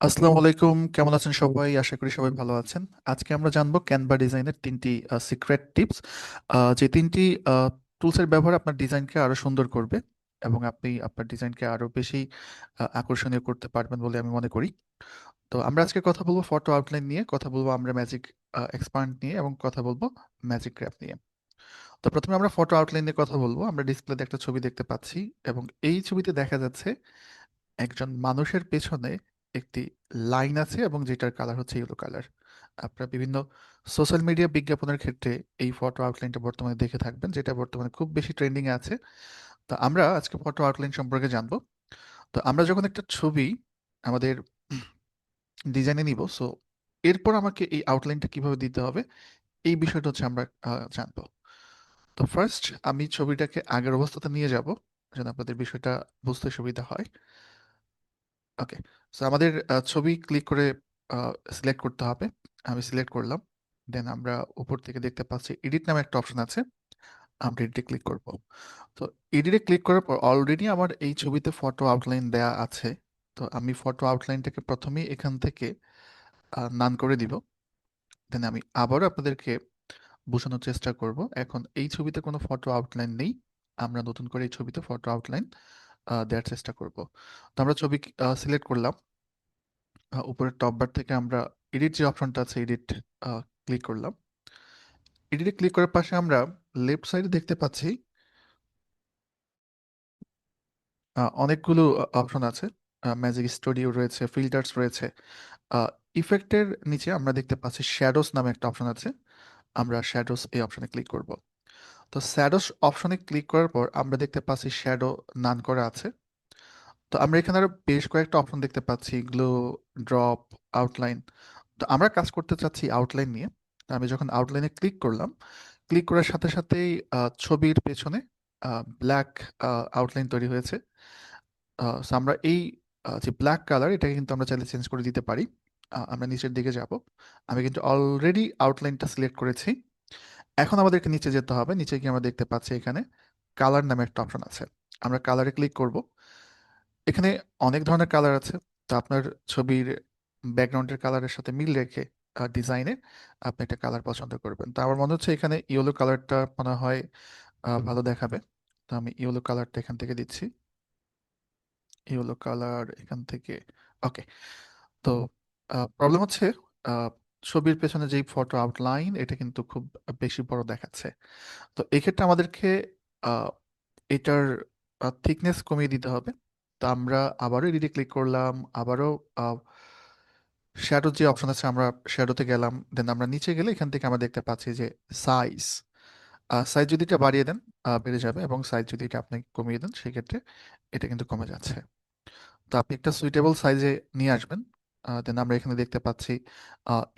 আসসালামু আলাইকুম। কেমন আছেন সবাই? আশা করি সবাই ভালো আছেন। আজকে আমরা জানব ক্যানভা ডিজাইনের তিনটি সিক্রেট টিপস যে তিনটি টুলসের ব্যবহার আপনার ডিজাইনকে আরও সুন্দর করবে এবং আপনি আপনার ডিজাইনকে আরও বেশি আকর্ষণীয় করতে পারবেন বলে আমি মনে করি। তো আমরা আজকে কথা বলব ফটো আউটলাইন নিয়ে, কথা বলব আমরা ম্যাজিক এক্সপান্ড নিয়ে এবং কথা বলব ম্যাজিক ক্র্যাপ নিয়ে। তো প্রথমে আমরা ফটো আউটলাইন নিয়ে কথা বলব। আমরা ডিসপ্লেতে একটা ছবি দেখতে পাচ্ছি এবং এই ছবিতে দেখা যাচ্ছে একজন মানুষের পেছনে একটি লাইন আছে এবং যেটার কালার হচ্ছে ইয়েলো কালার। আপনারা বিভিন্ন সোশ্যাল মিডিয়া বিজ্ঞাপনের ক্ষেত্রে এই ফটো আউটলাইনটা বর্তমানে দেখে থাকবেন, যেটা বর্তমানে খুব বেশি ট্রেন্ডিং এ আছে। তো আমরা আজকে ফটো আউটলাইন সম্পর্কে জানব। তো আমরা যখন একটা ছবি আমাদের ডিজাইনে নিব সো এরপর আমাকে এই আউটলাইনটা কীভাবে দিতে হবে, এই বিষয়টা হচ্ছে আমরা জানব। তো ফার্স্ট আমি ছবিটাকে আগের অবস্থাতে নিয়ে যাব, যেন আপনাদের বিষয়টা বুঝতে সুবিধা হয়। ওকে সো আমাদের ছবি ক্লিক করে সিলেক্ট করতে হবে। আমি সিলেক্ট করলাম। দেন আমরা উপর থেকে দেখতে পাচ্ছি এডিট নামে একটা অপশন আছে। আমরা এডিটে ক্লিক করব। তো এডিটে ক্লিক করার পর অলরেডি আমার এই ছবিতে ফটো আউটলাইন দেয়া আছে। তো আমি ফটো আউটলাইনটাকে প্রথমেই এখান থেকে নান করে দিব। দেন আমি আবারও আপনাদেরকে বোঝানোর চেষ্টা করব। এখন এই ছবিতে কোনো ফটো আউটলাইন নেই। আমরা নতুন করে এই ছবিতে ফটো আউটলাইন দেওয়ার চেষ্টা করব। তো আমরা ছবি সিলেক্ট করলাম। উপরের টপ বার থেকে আমরা এডিট যে অপশনটা আছে, এডিট ক্লিক করলাম। এডিটে ক্লিক করার পাশে আমরা লেফট সাইডে দেখতে পাচ্ছি অনেকগুলো অপশন আছে। ম্যাজিক স্টুডিও রয়েছে ফিল্টার্স রয়েছে। ইফেক্টের নিচে আমরা দেখতে পাচ্ছি শ্যাডোস নামে একটা অপশন আছে। আমরা শ্যাডোস এই অপশনে ক্লিক করব। তো শ্যাডোস অপশনে ক্লিক করার পর আমরা দেখতে পাচ্ছি শ্যাডো নান করা আছে। তো আমরা এখানে আরও বেশ কয়েকটা অপশন দেখতে পাচ্ছি গ্লো ড্রপ আউটলাইন তো আমরা কাজ করতে চাচ্ছি আউটলাইন নিয়ে। আমি যখন আউটলাইনে ক্লিক করলাম ক্লিক করার সাথে সাথেই ছবির পেছনে ব্ল্যাক আউটলাইন তৈরি হয়েছে। আমরা এই যে ব্ল্যাক কালার এটাকে কিন্তু আমরা চাইলে চেঞ্জ করে দিতে পারি। আমরা নিচের দিকে যাব। আমি কিন্তু অলরেডি আউটলাইনটা সিলেক্ট করেছি। এখন আমাদেরকে নিচে যেতে হবে। নিচে গিয়ে আমরা দেখতে পাচ্ছি এখানে কালার নামে একটা অপশন আছে। আমরা কালারে ক্লিক করব। এখানে অনেক ধরনের কালার আছে। তো আপনার ছবির ব্যাকগ্রাউন্ডের কালারের সাথে মিল রেখে ডিজাইনে আপনি একটা কালার পছন্দ করবেন। তো আমার মনে হচ্ছে এখানে ইয়েলো কালারটা মনে হয় ভালো দেখাবে। তো আমি ইয়েলো কালারটা এখান থেকে দিচ্ছি। ইয়েলো কালার এখান থেকে ওকে তো প্রবলেম হচ্ছে ছবির পেছনে যেই ফটো আউটলাইন এটা কিন্তু খুব বেশি বড় দেখাচ্ছে। তো এক্ষেত্রে আমাদেরকে এটার থিকনেস কমিয়ে দিতে হবে। তো আমরা আবারও এডিটে ক্লিক করলাম, আবারও শ্যাডো যে অপশন আছে, আমরা শ্যাডোতে গেলাম দেন আমরা নিচে গেলে এখান থেকে আমরা দেখতে পাচ্ছি যে সাইজ সাইজ যদি এটা বাড়িয়ে দেন বেড়ে যাবে এবং সাইজ যদি এটা আপনি কমিয়ে দেন, সেক্ষেত্রে এটা কিন্তু কমে যাচ্ছে। তো আপনি একটা সুইটেবল সাইজে নিয়ে আসবেন। দেন আমরা এখানে দেখতে পাচ্ছি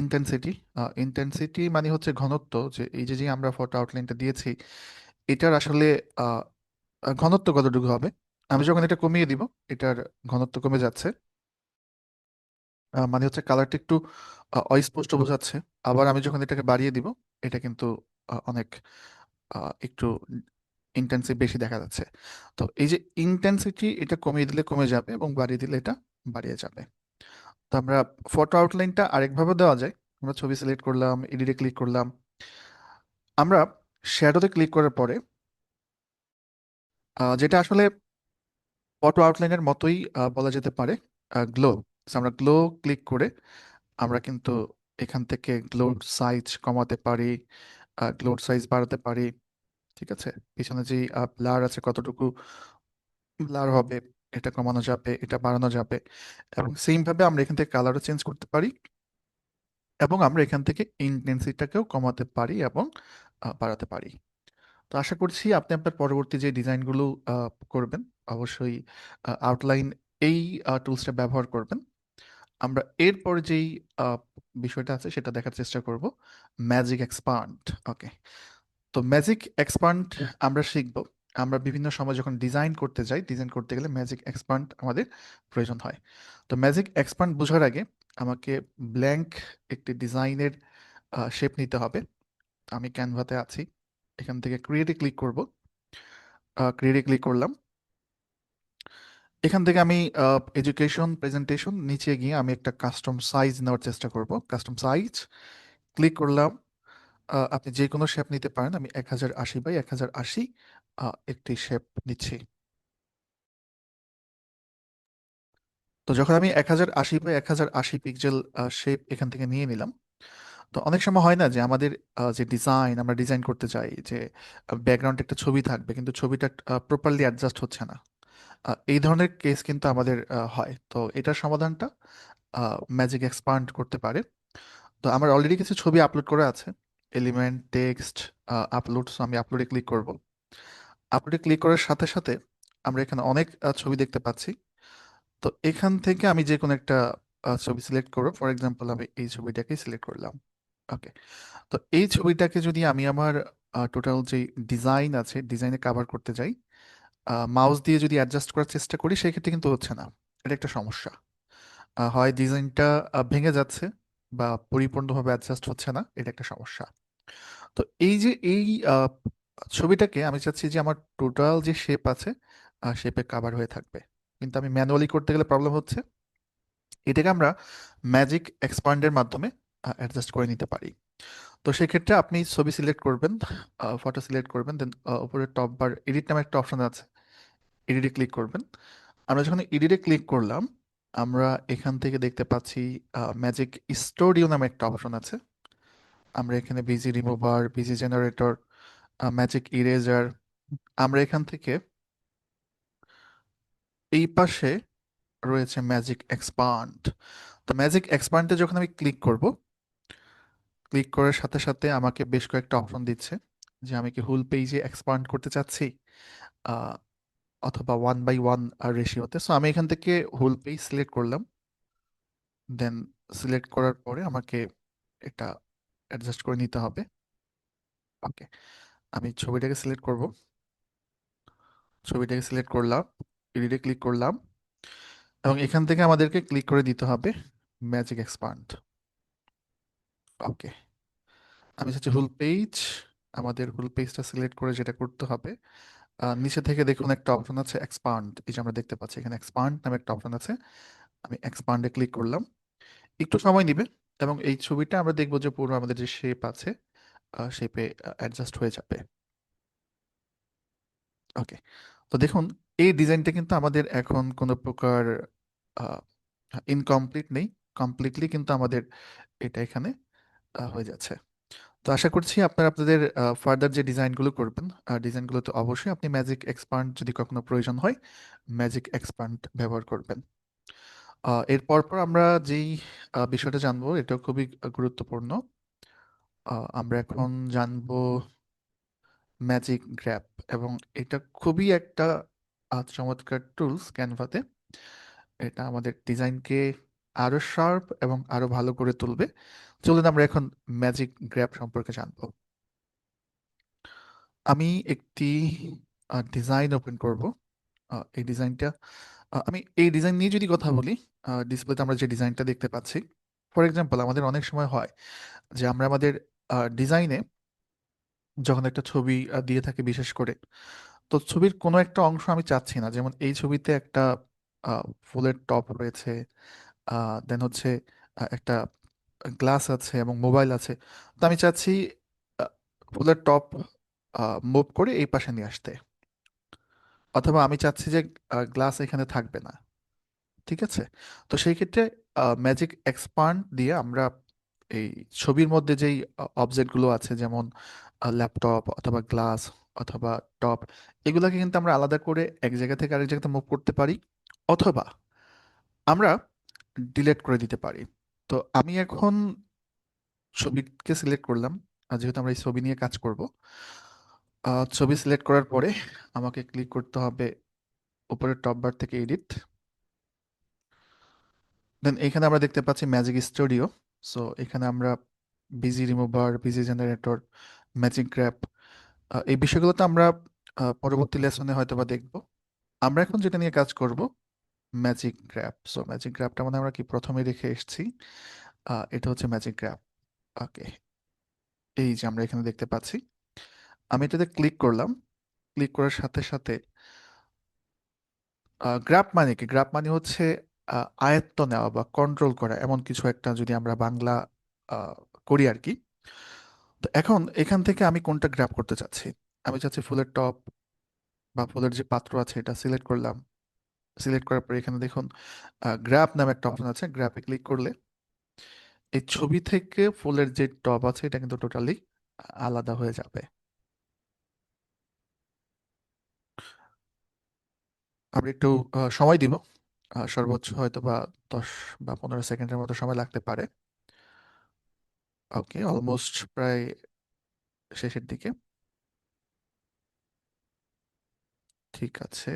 ইন্টেন্সিটি ইন্টেন্সিটি মানে হচ্ছে ঘনত্ব, যে এই যে যে আমরা ফটো আউটলাইনটা দিয়েছি, এটার আসলে ঘনত্ব কতটুকু হবে? আমি যখন এটা কমিয়ে দিব, এটার ঘনত্ব কমে যাচ্ছে। মানে হচ্ছে কালারটা একটু অস্পষ্ট বোঝাচ্ছে। আবার আমি যখন এটাকে বাড়িয়ে দিব, এটা কিন্তু অনেক একটু ইন্টেন্সিভ বেশি দেখা যাচ্ছে। তো এই যে ইন্টেন্সিটি এটা কমিয়ে দিলে কমে যাবে এবং বাড়িয়ে দিলে এটা বাড়িয়ে যাবে। তো আমরা ফটো আউটলাইনটা আরেকভাবে দেওয়া যায়। আমরা ছবি সিলেক্ট করলাম এডিটে ক্লিক করলাম। আমরা শ্যাডোতে ক্লিক করার পরে যেটা আসলে ফটো আউটলাইনের মতোই বলা যেতে পারে গ্লো আমরা গ্লো ক্লিক করে আমরা কিন্তু এখান থেকে গ্লোর সাইজ কমাতে পারি গ্লোর সাইজ বাড়াতে পারি, ঠিক আছে? পিছনে যে ব্লার আছে কতটুকু ব্লার হবে এটা কমানো যাবে এটা বাড়ানো যাবে। এবং সেম ভাবে আমরা এখান থেকে কালারও চেঞ্জ করতে পারি। এবং আমরা এখান থেকে ইন্টেন্সিটিটাকেও কমাতে পারি এবং বাড়াতে পারি। তো আশা করছি আপনি আপনার পরবর্তী যে ডিজাইনগুলো করবেন অবশ্যই আউটলাইন এই টুলসটা ব্যবহার করবেন। আমরা এরপর যেই বিষয়টা আছে সেটা দেখার চেষ্টা করব। ম্যাজিক এক্সপান্ড ওকে তো ম্যাজিক এক্সপান্ড আমরা শিখব। আমরা বিভিন্ন সময় যখন ডিজাইন করতে যাই ডিজাইন করতে গেলে ম্যাজিক এক্সপান্ড আমাদের প্রয়োজন হয়। তো ম্যাজিক এক্সপান্ড বোঝার আগে আমাকে ব্ল্যাঙ্ক একটি ডিজাইনের শেপ নিতে হবে। আমি ক্যানভাতে আছি। এখান থেকে ক্রিয়েটে ক্লিক করব। ক্রিয়েটে ক্লিক করলাম। এখান থেকে আমি এডুকেশন প্রেজেন্টেশন নিচে গিয়ে আমি একটা কাস্টম সাইজ নেওয়ার চেষ্টা করব। কাস্টম সাইজ ক্লিক করলাম। আপনি যে কোনো শেপ নিতে পারেন। আমি এক হাজার আশি বাই এক হাজার আশি একটি শেপ নিচ্ছি। তো যখন আমি এক হাজার আশি বাই এক হাজার আশি পিক্সেল শেপ এখান থেকে নিয়ে নিলাম, তো অনেক সময় হয় না যে আমাদের যে ডিজাইন আমরা ডিজাইন করতে চাই, যে ব্যাকগ্রাউন্ডে একটা ছবি থাকবে, কিন্তু ছবিটা প্রপারলি অ্যাডজাস্ট হচ্ছে না। এই ধরনের কেস কিন্তু আমাদের হয়। তো এটার সমাধানটা ম্যাজিক এক্সপান্ড করতে পারে। তো আমার অলরেডি কিছু ছবি আপলোড করা আছে। এলিমেন্ট টেক্সট আপলোড সো আমি আপলোডে ক্লিক করব। আপলোডে ক্লিক করার সাথে সাথে আমরা এখানে অনেক ছবি দেখতে পাচ্ছি। তো এখান থেকে আমি যে কোনো একটা ছবি সিলেক্ট করব। ফর এক্সাম্পল আমি এই ছবিটাকে সিলেক্ট করলাম। ওকে তো এই ছবিটাকে যদি আমি আমার টোটাল যে ডিজাইন আছে ডিজাইনে কাভার করতে যাই মাউস দিয়ে যদি অ্যাডজাস্ট করার চেষ্টা করি, সেক্ষেত্রে কিন্তু হচ্ছে না। এটা একটা সমস্যা। হয় ডিজাইনটা ভেঙে যাচ্ছে বা পরিপূর্ণভাবে অ্যাডজাস্ট হচ্ছে না, এটা একটা সমস্যা। তো এই যে এই ছবিটাকে আমি চাচ্ছি যে আমার টোটাল যে শেপ আছে শেপে কাভার হয়ে থাকবে। কিন্তু আমি ম্যানুয়ালি করতে গেলে প্রবলেম হচ্ছে, এটাকে আমরা ম্যাজিক এক্সপান্ডের মাধ্যমে অ্যাডজাস্ট করে নিতে পারি। তো সেক্ষেত্রে আপনি ছবি সিলেক্ট করবেন ফটো সিলেক্ট করবেন দেন উপরে টপ বার এডিট নামে একটা অপশন আছে এডিটে ক্লিক করবেন। আমরা যখন এডিটে ক্লিক করলাম, আমরা এখান থেকে দেখতে পাচ্ছি ম্যাজিক স্টুডিও নামে একটা অপশন আছে। আমরা এখানে BG remover BG generator magic eraser আমরা এখান থেকে এই পাশে রয়েছে ম্যাজিক এক্সপান্ড তো ম্যাজিক এক্সপান্ডে যখন আমি ক্লিক করব ক্লিক করার সাথে সাথে আমাকে বেশ কয়েকটা অপশন দিচ্ছে, যে আমি কি হুল পেজে এক্সপান্ড করতে চাচ্ছি অথবা ওয়ান বাই ওয়ান রেশিওতে সো আমি এখান থেকে হুল পেজ সিলেক্ট করলাম দেন সিলেক্ট করার পরে আমাকে এটা অ্যাডজাস্ট করে নিতে হবে। ওকে আমি ছবিটাকে সিলেক্ট করব। ছবিটাকে সিলেক্ট করলাম এডিটে ক্লিক করলাম এবং এখান থেকে আমাদেরকে ক্লিক করে দিতে হবে ম্যাজিক এক্সপান্ড ওকে আমি চাচ্ছি হুল পেজ আমাদের হুল পেজটা সিলেক্ট করে যেটা করতে হবে নিচে থেকে দেখুন একটা অপশন আছে এক্সপান্ড এই যে আমরা দেখতে পাচ্ছি এখানে এক্সপান্ড নামে একটা অপশন আছে, আমি এক্সপান্ডে ক্লিক করলাম। একটু সময় নিবে এবং এই ছবিটা আমরা দেখব যে পুরো আমাদের যে শেপ আছে শেপে অ্যাডজাস্ট হয়ে যাবে। ওকে তো দেখুন, এই ডিজাইনটা কিন্তু আমাদের এখন কোনো প্রকার ইনকমপ্লিট নেই। কমপ্লিটলি কিন্তু আমাদের এটা এখানে হয়ে যাচ্ছে। তো আশা করছি আপনারা আপনাদের ফার্দার যে ডিজাইনগুলো করবেন ডিজাইনগুলো তো অবশ্যই আপনি ম্যাজিক এক্সপান্ড যদি কখনো প্রয়োজন হয় ম্যাজিক এক্সপান্ড ব্যবহার করবেন। এরপর পর আমরা যেই বিষয়টা জানব এটা খুবই গুরুত্বপূর্ণ। আমরা এখন জানব ম্যাজিক গ্র্যাপ এবং এটা খুবই একটা চমৎকার টুলস ক্যানভাতে এটা আমাদের ডিজাইনকে আরও শার্প এবং আরও ভালো করে তুলবে। চলুন আমরা এখন ম্যাজিক গ্র্যাপ সম্পর্কে জানব। আমি একটি ডিজাইন ওপেন করব। এই ডিজাইনটা আমি এই ডিজাইন নিয়ে যদি কথা বলি ডিসপ্লেতে আমরা যে ডিজাইনটা দেখতে পাচ্ছি ফর এক্সাম্পল আমাদের অনেক সময় হয় যে আমরা আমাদের ডিজাইনে যখন একটা ছবি দিয়ে থাকে বিশেষ করে, তো ছবির কোনো একটা অংশ আমি চাচ্ছি না। যেমন এই ছবিতে একটা ফুলের টপ রয়েছে দেন হচ্ছে একটা গ্লাস আছে এবং মোবাইল আছে, তো আমি চাচ্ছি ফুলের টপ মুভ করে এই পাশে নিয়ে আসতে। অথবা আমি চাচ্ছি যে গ্লাস এখানে থাকবে না। ঠিক আছে? তো সেই ক্ষেত্রে ম্যাজিক এক্সপান্ড দিয়ে আমরা এই ছবির মধ্যে যেই অবজেক্টগুলো আছে, যেমন ল্যাপটপ অথবা গ্লাস অথবা টপ এগুলোকে কিন্তু আমরা আলাদা করে এক জায়গা থেকে আরেক জায়গাতে মুভ করতে পারি অথবা আমরা ডিলিট করে দিতে পারি। তো আমি এখন ছবিকে সিলেক্ট করলাম। যেহেতু আমরা এই ছবি নিয়ে কাজ করব ছবি সিলেক্ট করার পরে আমাকে ক্লিক করতে হবে উপরের টপ বার থেকে এডিট দেন এখানে আমরা দেখতে পাচ্ছি ম্যাজিক স্টুডিও সো এখানে আমরা BG remover BG generator magic grab এই বিষয়গুলোতে আমরা পরবর্তী লেসনে হয়তো বা দেখব। আমরা এখন যেটা নিয়ে কাজ করব ম্যাজিক গ্র্যাপ সো ম্যাজিক গ্র্যাপটা মানে আমরা কি প্রথমে রেখে এসেছি? এটা হচ্ছে ম্যাজিক গ্র্যাপ ওকে এই যে আমরা এখানে দেখতে পাচ্ছি। আমি এটাতে ক্লিক করলাম। ক্লিক করার সাথে সাথে গ্র্যাব মানে কি? গ্র্যাব মানে হচ্ছে আয়ত্ত নেওয়া বা কন্ট্রোল করা এমন কিছু একটা যদি আমরা বাংলা করি আর কি। তো এখন এখান থেকে আমি কোনটা গ্র্যাব করতে চাচ্ছি? আমি চাচ্ছি ফুলের টপ বা ফুলের যে পাত্র আছে এটা সিলেক্ট করলাম। সিলেক্ট করার পরে এখানে দেখুন গ্র্যাব নামে একটা অপশন আছে। গ্র্যাপে ক্লিক করলে এই ছবি থেকে ফুলের যে টপ আছে এটা কিন্তু টোটালি আলাদা হয়ে যাবে। আমরা একটু সময় দিব। সর্বোচ্চ হয়তো বা দশ বা পনেরো সেকেন্ডের মতো সময় লাগতে পারে। ওকে অলমোস্ট প্রায় শেষের দিকে। ঠিক আছে।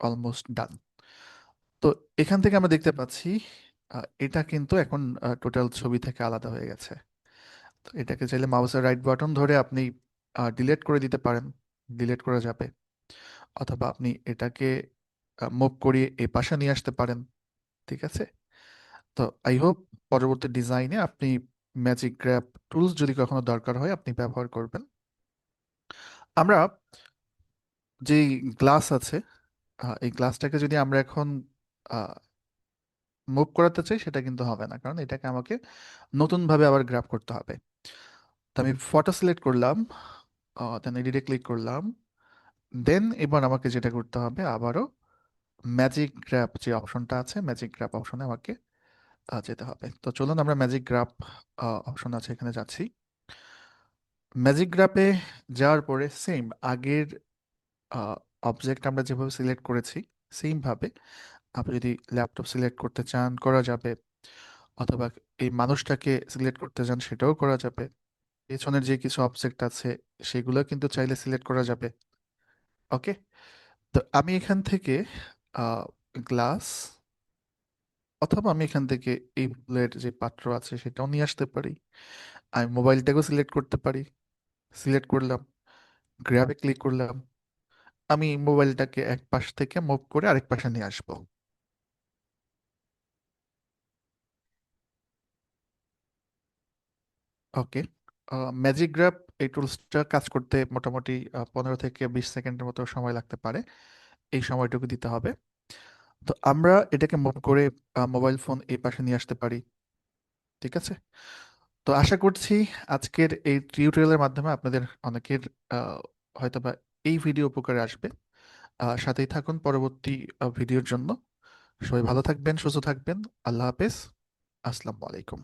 Almost done. তো এখান থেকে আমরা দেখতে পাচ্ছি এটা কিন্তু এখন টোটাল ছবি থেকে আলাদা হয়ে গেছে। তো এটাকে চাইলে মাউসের রাইট বাটন ধরে আপনি ডিলেট করে দিতে পারেন। ডিলেট করা যাবে। অথবা আপনি এটাকে মুভ করিয়ে এই পাশে নিয়ে আসতে পারেন, ঠিক আছে? তো আই হোপ পরবর্তী ডিজাইনে আপনি ম্যাজিক গ্র্যাপ টুলস যদি কখনো দরকার হয়, আপনি ব্যবহার করবেন। আমরা যেই গ্লাস আছে এই গ্লাসটাকে যদি আমরা এখন মুভ করাতে চাই, সেটা কিন্তু হবে না। কারণ এটাকে আমাকে নতুনভাবে আবার গ্র্যাব করতে হবে। তো আমি ফটো সিলেক্ট করলাম দেন এডিটে ক্লিক করলাম। দেন এবার আমাকে যেটা করতে হবে, আবারও ম্যাজিক গ্র্যাপ যে অপশনটা আছে ম্যাজিক গ্র্যাপ অপশনে আমাকে যেতে হবে। তো চলুন আমরা ম্যাজিক গ্র্যাপ অপশন আছে এখানে যাচ্ছি। ম্যাজিক গ্র্যাপে যাওয়ার পরে সেম আগের অবজেক্ট আমরা যেভাবে সিলেক্ট করেছি সেম ভাবে আপনি যদি ল্যাপটপ সিলেক্ট করতে চান, করা যাবে। অথবা এই মানুষটাকে সিলেক্ট করতে চান, সেটাও করা যাবে। পেছনের যে কিছু অবজেক্ট আছে, সেগুলো কিন্তু চাইলে সিলেক্ট করা যাবে। ওকে তো আমি এখান থেকে গ্লাস অথবা আমি এখান থেকে এই ফুলের যে পাত্র আছে সেটাও নিয়ে আসতে পারি। আমি মোবাইলটাকেও সিলেক্ট করতে পারি। সিলেক্ট করলাম গ্র্যাবে ক্লিক করলাম। আমি মোবাইলটাকে এক পাশ থেকে মুভ করে আরেক পাশে নিয়ে আসব। ওকে ম্যাজিক গ্র্যাব এই টুলসটা কাজ করতে মোটামুটি পনেরো থেকে বিশ সেকেন্ডের মতো সময় লাগতে পারে। এই সময়টুকু দিতে হবে। তো আমরা এটাকে মুভ করে মোবাইল ফোন এই পাশে নিয়ে আসতে পারি। ঠিক আছে? তো আশা করছি আজকের এই টিউটোরিয়ালের মাধ্যমে আপনাদের অনেকের হয়তোবা এই ভিডিও উপকারে আসবে। সাথেই থাকুন পরবর্তী ভিডিওর জন্য। সবাই ভালো থাকবেন, সুস্থ থাকবেন। আল্লাহ হাফেজ। আসসালামু আলাইকুম।